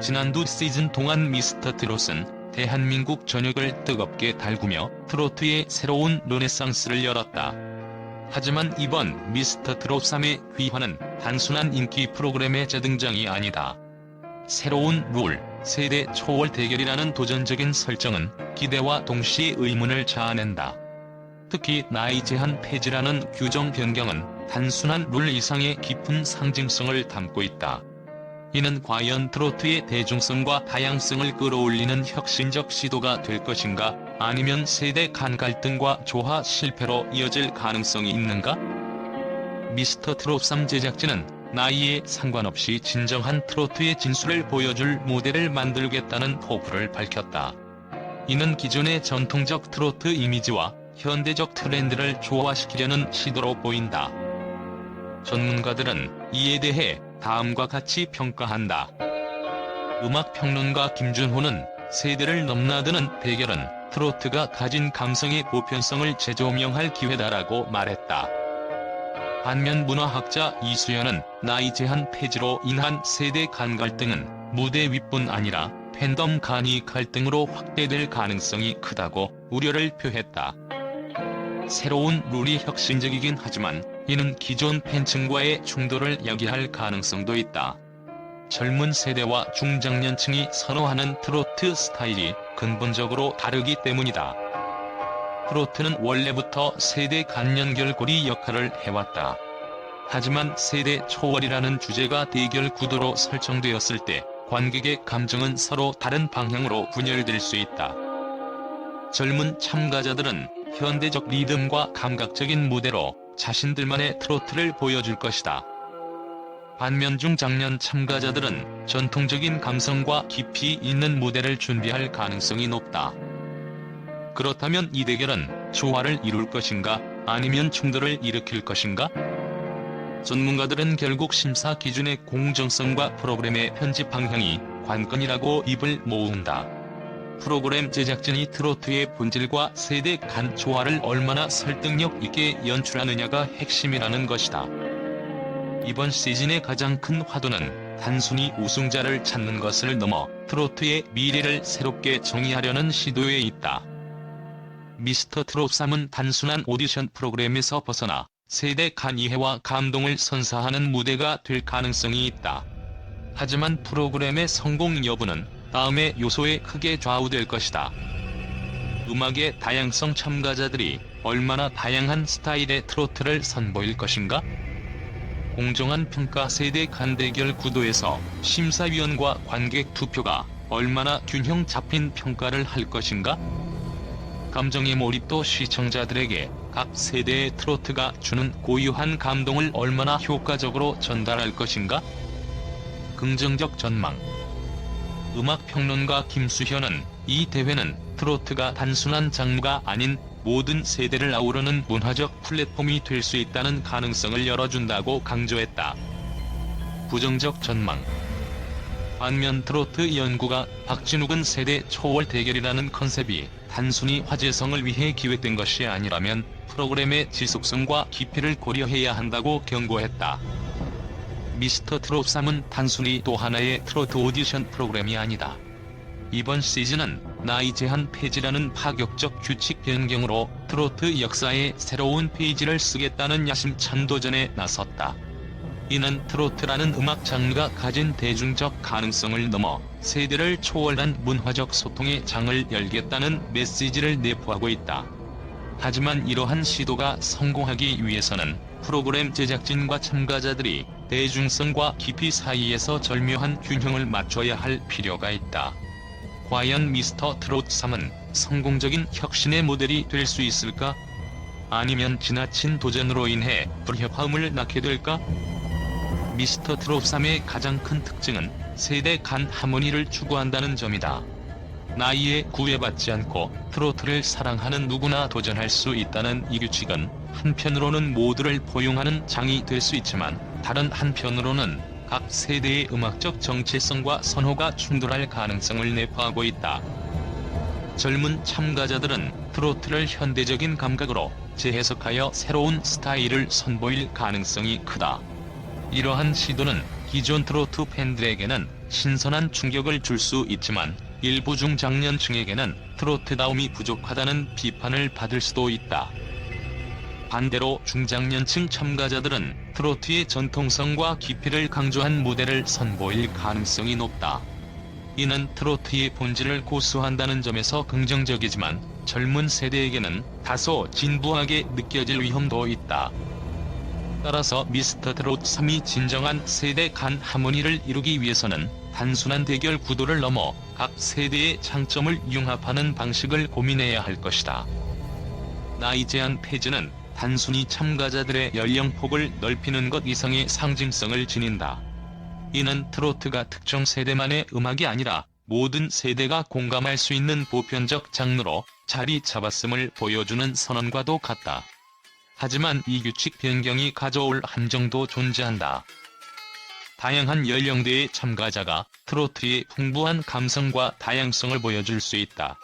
지난 두 시즌 동안 미스터 트롯은 대한민국 전역을 뜨겁게 달구며 트로트의 새로운 르네상스를 열었다. 하지만 이번 미스터 트롯 3의 귀환은 단순한 인기 프로그램의 재등장이 아니다. 새로운 룰, 세대 초월 대결이라는 도전적인 설정은 기대와 동시에 의문을 자아낸다. 특히 나이 제한 폐지라는 규정 변경은 단순한 룰 이상의 깊은 상징성을 담고 있다. 이는 과연 트로트의 대중성과 다양성을 끌어올리는 혁신적 시도가 될 것인가 아니면 세대 간 갈등과 조화 실패로 이어질 가능성이 있는가? 미스터 트롯 3 제작진은 나이에 상관없이 진정한 트로트의 진수를 보여줄 무대를 만들겠다는 포부를 밝혔다. 이는 기존의 전통적 트로트 이미지와 현대적 트렌드를 조화시키려는 시도로 보인다. 전문가들은 이에 대해 다음과 같이 평가한다. 음악평론가 김준호는 세대를 넘나드는 대결은 트로트가 가진 감성의 보편성을 재조명할 기회다라고 말했다. 반면 문화학자 이수연은 나이 제한 폐지로 인한 세대 간 갈등은 무대 윗뿐 아니라 팬덤 간이 갈등으로 확대될 가능성이 크다고 우려를 표했다. 새로운 룰이 혁신적이긴 하지만 이는 기존 팬층과의 충돌을 야기할 가능성도 있다. 젊은 세대와 중장년층이 선호하는 트로트 스타일이 근본적으로 다르기 때문이다. 트로트는 원래부터 세대 간 연결고리 역할을 해왔다. 하지만 세대 초월이라는 주제가 대결 구도로 설정되었을 때 관객의 감정은 서로 다른 방향으로 분열될 수 있다. 젊은 참가자들은 현대적 리듬과 감각적인 무대로 자신들만의 트로트를 보여줄 것이다. 반면 중장년 참가자들은 전통적인 감성과 깊이 있는 무대를 준비할 가능성이 높다. 그렇다면 이 대결은 조화를 이룰 것인가 아니면 충돌을 일으킬 것인가? 전문가들은 결국 심사 기준의 공정성과 프로그램의 편집 방향이 관건이라고 입을 모은다. 프로그램 제작진이 트로트의 본질과 세대 간 조화를 얼마나 설득력 있게 연출하느냐가 핵심이라는 것이다. 이번 시즌의 가장 큰 화두는 단순히 우승자를 찾는 것을 넘어 트로트의 미래를 새롭게 정의하려는 시도에 있다. 미스터 트롯 3은 단순한 오디션 프로그램에서 벗어나 세대 간 이해와 감동을 선사하는 무대가 될 가능성이 있다. 하지만 프로그램의 성공 여부는 다음의 요소에 크게 좌우될 것이다. 음악의 다양성 참가자들이 얼마나 다양한 스타일의 트로트를 선보일 것인가? 공정한 평가 세대 간 대결 구도에서 심사위원과 관객 투표가 얼마나 균형 잡힌 평가를 할 것인가? 감정의 몰입도 시청자들에게 각 세대의 트로트가 주는 고유한 감동을 얼마나 효과적으로 전달할 것인가? 긍정적 전망 음악평론가 김수현은 이 대회는 트로트가 단순한 장르가 아닌 모든 세대를 아우르는 문화적 플랫폼이 될 수 있다는 가능성을 열어준다고 강조했다. 부정적 전망 반면 트로트 연구가 박진욱은 세대 초월 대결이라는 컨셉이 단순히 화제성을 위해 기획된 것이 아니라면 프로그램의 지속성과 깊이를 고려해야 한다고 경고했다. 미스터 트롯 3은 단순히 또 하나의 트로트 오디션 프로그램이 아니다. 이번 시즌은 나이 제한 폐지라는 파격적 규칙 변경으로 트로트 역사의 새로운 페이지를 쓰겠다는 야심찬 도전에 나섰다. 이는 트로트라는 음악 장르가 가진 대중적 가능성을 넘어 세대를 초월한 문화적 소통의 장을 열겠다는 메시지를 내포하고 있다. 하지만 이러한 시도가 성공하기 위해서는 프로그램 제작진과 참가자들이 대중성과 깊이 사이에서 절묘한 균형을 맞춰야 할 필요가 있다. 과연 미스터 트롯 3은 성공적인 혁신의 모델이 될 수 있을까? 아니면 지나친 도전으로 인해 불협화음을 낳게 될까? 미스터 트롯 3의 가장 큰 특징은 세대 간 하모니를 추구한다는 점이다. 나이에 구애받지 않고 트로트를 사랑하는 누구나 도전할 수 있다는 이 규칙은 한편으로는 모두를 포용하는 장이 될 수 있지만 다른 한편으로는 각 세대의 음악적 정체성과 선호가 충돌할 가능성을 내포하고 있다. 젊은 참가자들은 트로트를 현대적인 감각으로 재해석하여 새로운 스타일을 선보일 가능성이 크다. 이러한 시도는 기존 트로트 팬들에게는 신선한 충격을 줄 수 있지만 일부 중장년층에게는 트로트다움이 부족하다는 비판을 받을 수도 있다. 반대로 중장년층 참가자들은 트로트의 전통성과 깊이를 강조한 무대를 선보일 가능성이 높다. 이는 트로트의 본질을 고수한다는 점에서 긍정적이지만 젊은 세대에게는 다소 진부하게 느껴질 위험도 있다. 따라서 미스터 트롯 3이 진정한 세대 간 하모니를 이루기 위해서는 단순한 대결 구도를 넘어 각 세대의 장점을 융합하는 방식을 고민해야 할 것이다. 나이 제한 폐지는 단순히 참가자들의 연령폭을 넓히는 것 이상의 상징성을 지닌다. 이는 트로트가 특정 세대만의 음악이 아니라 모든 세대가 공감할 수 있는 보편적 장르로 자리 잡았음을 보여주는 선언과도 같다. 하지만 이 규칙 변경이 가져올 함정도 존재한다. 다양한 연령대의 참가자가 트로트의 풍부한 감성과 다양성을 보여줄 수 있다.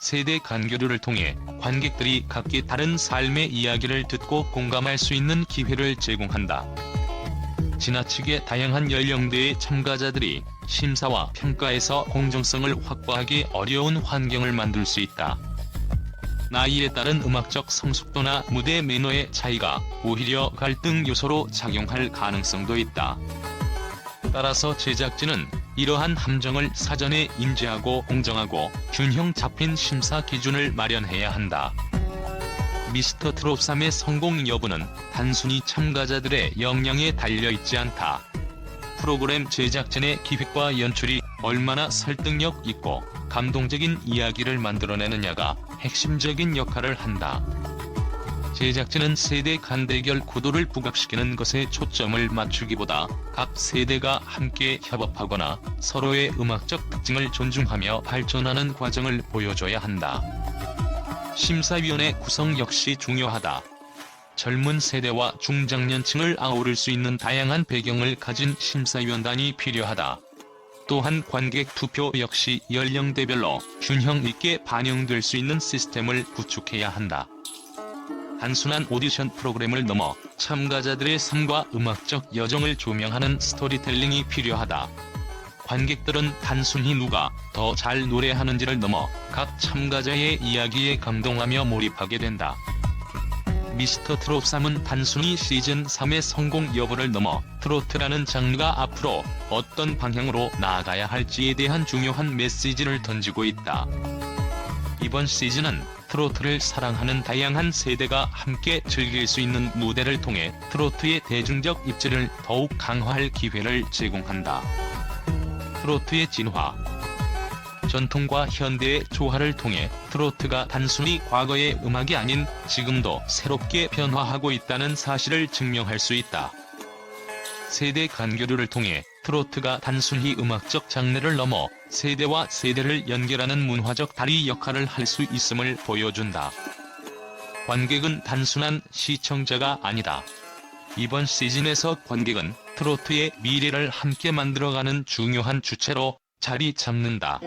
세대 간교류를 통해 관객들이 각기 다른 삶의 이야기를 듣고 공감할 수 있는 기회를 제공한다. 지나치게 다양한 연령대의 참가자들이 심사와 평가에서 공정성을 확보하기 어려운 환경을 만들 수 있다. 나이에 따른 음악적 성숙도나 무대 매너의 차이가 오히려 갈등 요소로 작용할 가능성도 있다. 따라서 제작진은 이러한 함정을 사전에 인지하고 공정하고 균형 잡힌 심사 기준을 마련해야 한다. 미스터 트롯 3의 성공 여부는 단순히 참가자들의 역량에 달려있지 않다. 프로그램 제작진의 기획과 연출이 얼마나 설득력 있고 감동적인 이야기를 만들어내느냐가 핵심적인 역할을 한다. 제작진은 세대 간 대결 구도를 부각시키는 것에 초점을 맞추기보다 각 세대가 함께 협업하거나 서로의 음악적 특징을 존중하며 발전하는 과정을 보여줘야 한다. 심사위원회 구성 역시 중요하다. 젊은 세대와 중장년층을 아우를 수 있는 다양한 배경을 가진 심사위원단이 필요하다. 또한 관객 투표 역시 연령대별로 균형 있게 반영될 수 있는 시스템을 구축해야 한다. 단순한 오디션 프로그램을 넘어 참가자들의 삶과 음악적 여정을 조명하는 스토리텔링이 필요하다. 관객들은 단순히 누가 더 잘 노래하는지를 넘어 각 참가자의 이야기에 감동하며 몰입하게 된다. 미스터 트롯 3은 단순히 시즌 3의 성공 여부를 넘어 트로트라는 장르가 앞으로 어떤 방향으로 나아가야 할지에 대한 중요한 메시지를 던지고 있다. 이번 시즌은 트로트를 사랑하는 다양한 세대가 함께 즐길 수 있는 무대를 통해 트로트의 대중적 입지를 더욱 강화할 기회를 제공한다. 트로트의 진화 전통과 현대의 조화를 통해 트로트가 단순히 과거의 음악이 아닌 지금도 새롭게 변화하고 있다는 사실을 증명할 수 있다. 세대 간교류를 통해 트로트가 단순히 음악적 장르를 넘어 세대와 세대를 연결하는 문화적 다리 역할을 할 수 있음을 보여준다. 관객은 단순한 시청자가 아니다. 이번 시즌에서 관객은 트로트의 미래를 함께 만들어가는 중요한 주체로 자리 잡는다.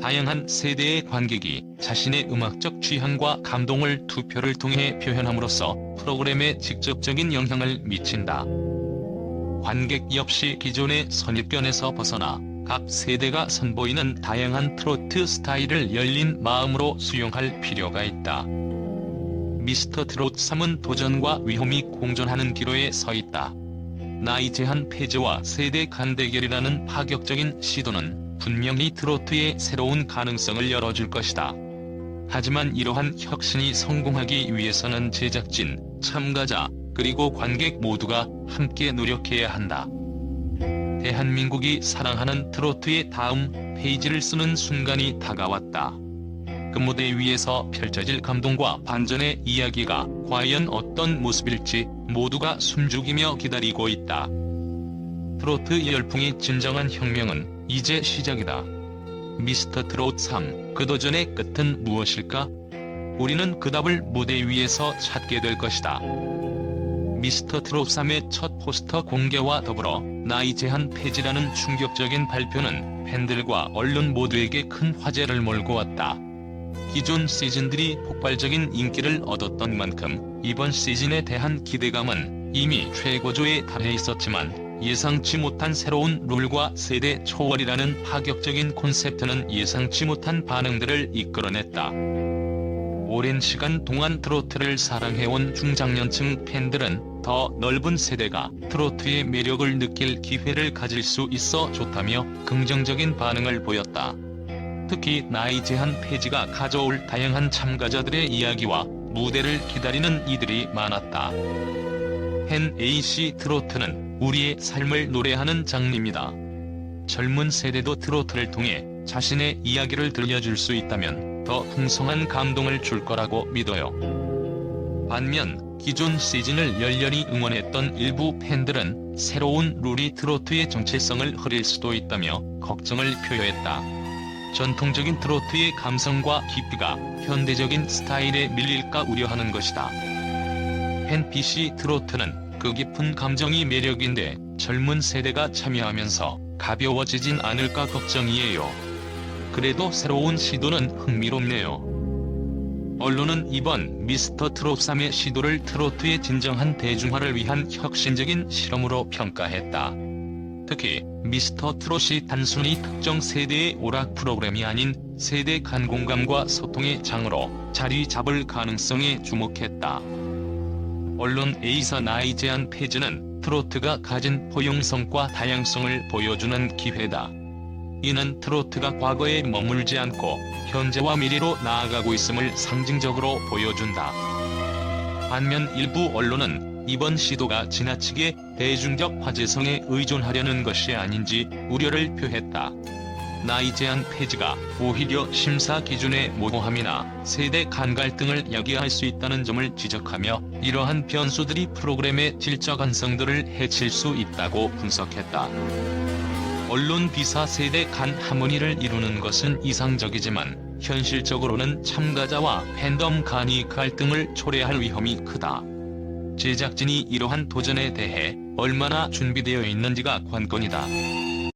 다양한 세대의 관객이 자신의 음악적 취향과 감동을 투표를 통해 표현함으로써 프로그램에 직접적인 영향을 미친다. 관객 역시 기존의 선입견에서 벗어나 각 세대가 선보이는 다양한 트로트 스타일을 열린 마음으로 수용할 필요가 있다. 미스터 트롯 3은 도전과 위험이 공존하는 기로에 서 있다. 나이 제한 폐지와 세대 간 대결이라는 파격적인 시도는 분명히 트로트의 새로운 가능성을 열어줄 것이다. 하지만 이러한 혁신이 성공하기 위해서는 제작진, 참가자, 그리고 관객 모두가 함께 노력해야 한다. 대한민국이 사랑하는 트로트의 다음 페이지를 쓰는 순간이 다가왔다. 그 무대 위에서 펼쳐질 감동과 반전의 이야기가 과연 어떤 모습일지 모두가 숨죽이며 기다리고 있다. 트로트 열풍의 진정한 혁명은 이제 시작이다. 미스터 트롯 3, 그 도전의 끝은 무엇일까? 우리는 그 답을 무대 위에서 찾게 될 것이다. 미스터 트롯 3의 첫 포스터 공개와 더불어 나이 제한 폐지라는 충격적인 발표는 팬들과 언론 모두에게 큰 화제를 몰고 왔다. 기존 시즌들이 폭발적인 인기를 얻었던 만큼 이번 시즌에 대한 기대감은 이미 최고조에 달해 있었지만 예상치 못한 새로운 룰과 세대 초월이라는 파격적인 콘셉트는 예상치 못한 반응들을 이끌어냈다. 오랜 시간 동안 트로트를 사랑해온 중장년층 팬들은 더 넓은 세대가 트로트의 매력을 느낄 기회를 가질 수 있어 좋다며 긍정적인 반응을 보였다. 특히 나이 제한 폐지가 가져올 다양한 참가자들의 이야기와 무대를 기다리는 이들이 많았다. 팬 AC 트로트는 우리의 삶을 노래하는 장르입니다. 젊은 세대도 트로트를 통해 자신의 이야기를 들려줄 수 있다면 더 풍성한 감동을 줄 거라고 믿어요. 반면 기존 시즌을 열렬히 응원했던 일부 팬들은 새로운 룰이 트로트의 정체성을 흐릴 수도 있다며 걱정을 표했다. 전통적인 트로트의 감성과 깊이가 현대적인 스타일에 밀릴까 우려하는 것이다. 팬 PC 트로트는 그 깊은 감정이 매력인데 젊은 세대가 참여하면서 가벼워지진 않을까 걱정이에요. 그래도 새로운 시도는 흥미롭네요. 언론은 이번 미스터 트롯 3의 시도를 트로트의 진정한 대중화를 위한 혁신적인 실험으로 평가했다. 특히 미스터 트롯이 단순히 특정 세대의 오락 프로그램이 아닌 세대 간 공감과 소통의 장으로 자리 잡을 가능성에 주목했다. 언론 A사 나이 제한 폐지는 트로트가 가진 포용성과 다양성을 보여주는 기회다. 이는 트로트가 과거에 머물지 않고 현재와 미래로 나아가고 있음을 상징적으로 보여준다. 반면 일부 언론은 이번 시도가 지나치게 대중적 화제성에 의존하려는 것이 아닌지 우려를 표했다. 나이 제한 폐지가 오히려 심사 기준의 모호함이나 세대 간 갈등을 야기할 수 있다는 점을 지적하며 이러한 변수들이 프로그램의 질적 완성도를 해칠 수 있다고 분석했다. 언론 비사 세대 간 하모니를 이루는 것은 이상적이지만 현실적으로는 참가자와 팬덤 간이 갈등을 초래할 위험이 크다. 제작진이 이러한 도전에 대해 얼마나 준비되어 있는지가 관건이다.